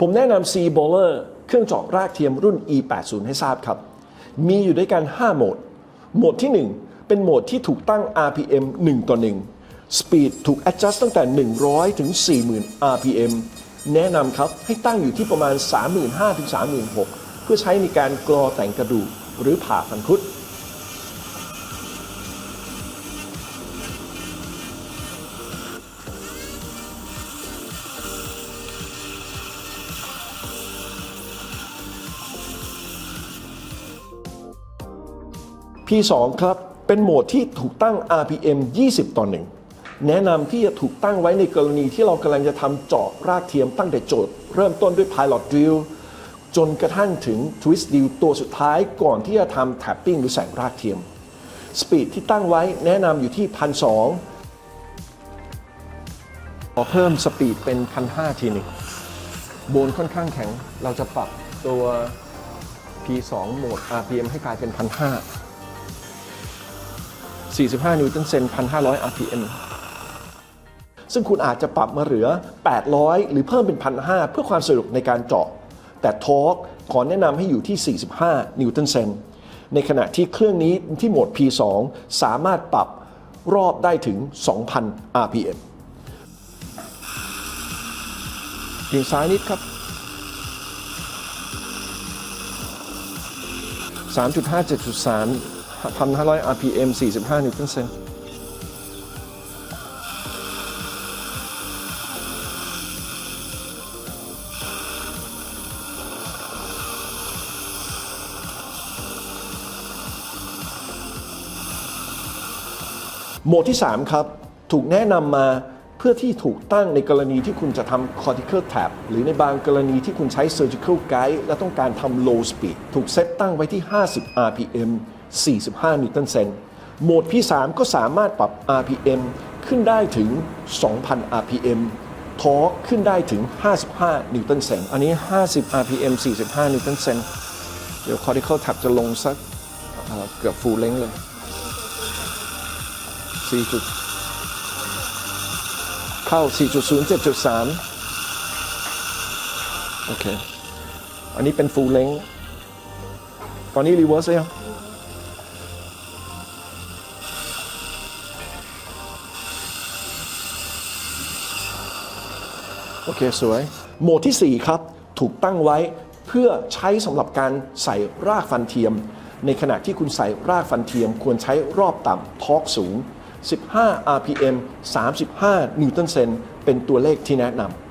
ผมแนะนำ C Bowler เครื่องเจาะรากเทียมรุ่น E80 ให้ทราบครับ มีอยู่ด้วยกัน 5 โหมด โหมดที่ 1 เป็นโหมดที่ถูกตั้ง RPM 1 ต่อ 1 Speed ถูก adjust ตั้งแต่ 100 ถึง 40,000 RPM แนะนำครับให้ตั้งอยู่ที่ประมาณ 35,000 ถึง 36,000 เพื่อใช้ในการกรอแต่งกระดูกหรือผ่าฟันคุด P2 ครับ เป็นโหมดที่ถูกตั้ง RPM 20 ต่อ 1 แนะนำที่จะถูกตั้งไว้ในกรณีที่เรากำลังจะทำเจาะรากเทียมตั้งแต่โจทย์ เริ่มต้นด้วย Pilot Drill จนกระทั่งถึง Twist Drill ตัวสุดท้ายก่อนที่จะทำ Tapping หรือแสงรากเทียม สปีดที่ตั้งไว้แนะนำอยู่ที่ 1,200ขอเพิ่มสปีดเป็น 1,500 ทีหนึงโบนค่อนข้างแข็งเราจะปรับตัว P2 โหมด RPM ให้กลายเป็น 1,500 45 นิวตันเซน 1,500 RPM ซึ่งคุณอาจจะปรับมาเหลือ 800 หรือเพิ่มเป็น 1,500 เพื่อความสะดวกในการเจาะ แต่ทอร์กขอแนะนำให้อยู่ที่ 45 นิวตันเซน ในขณะที่เครื่องนี้ที่โหมด P2 สามารถปรับรอบได้ถึง 2,000 RPM เบี่ยงซ้ายนิดครับ 3.5 7.3 1,500 RPM 45 นิวตันเซนโหมดที่ 3 ครับ ถูกแนะนำมาเพื่อที่ถูกตั้งในกรณีที่คุณจะทำ cortical tap หรือในบางกรณีที่คุณใช้ surgical guide และต้องการทำ low speed ถูกเซตตั้งไว้ที่ 50 RPM 45 นิวตันเซนโหมด P3 ก็สามารถปรับ RPM ขึ้นได้ถึง 2,000 RPM ทอร์กขึ้นได้ถึง 55 นิวตันเซนอันนี้ 50 RPM 45 นิวตันเซนเดี๋ยว cortical tap จะลงสักเเกือบ full length เลย4จุดเข้า 4.07.3 โอเค อันนี้เป็น full length ตอนนี้ reverse เลยง อเคสวย โหมดที่ 4 ครับ ถูกตั้งไว้เพื่อใช้สำหรับการใส่รากฟันเทียม ในขณะที่คุณใส่รากฟันเทียม ควรใช้รอบต่ำทอร์กสูง 15 RPM 35 นิวตันเซนเป็นตัวเลขที่แนะนำ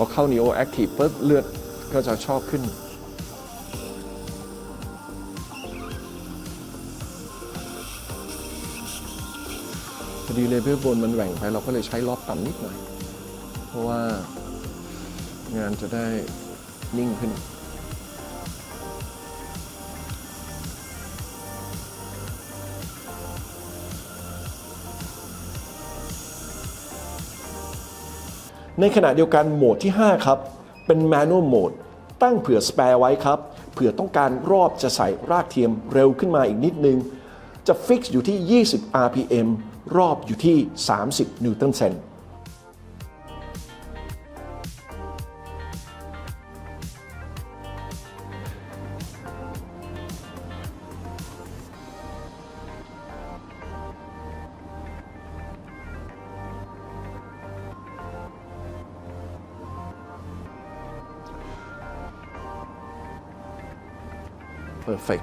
พอเข้า Neo Active ปุ๊บเลือดก็จะชอบขึ้น พอดีเลเวลบนมันแหว่งไปเราก็เลยใช้รอบต่ำนิดหน่อย เพราะว่างานจะได้นิ่งขึ้น ในขณะเดียวกันโหมดที่ 5 ครับ เป็น manual mode ตั้งเผื่อสแปร์ไว้ครับ เผื่อต้องการรอบจะใส่รากเทียมเร็วขึ้นมาอีกนิดนึง จะฟิกซ์อยู่ที่ 20 RPM รอบอยู่ที่ 30 นิวตันเซน 浪费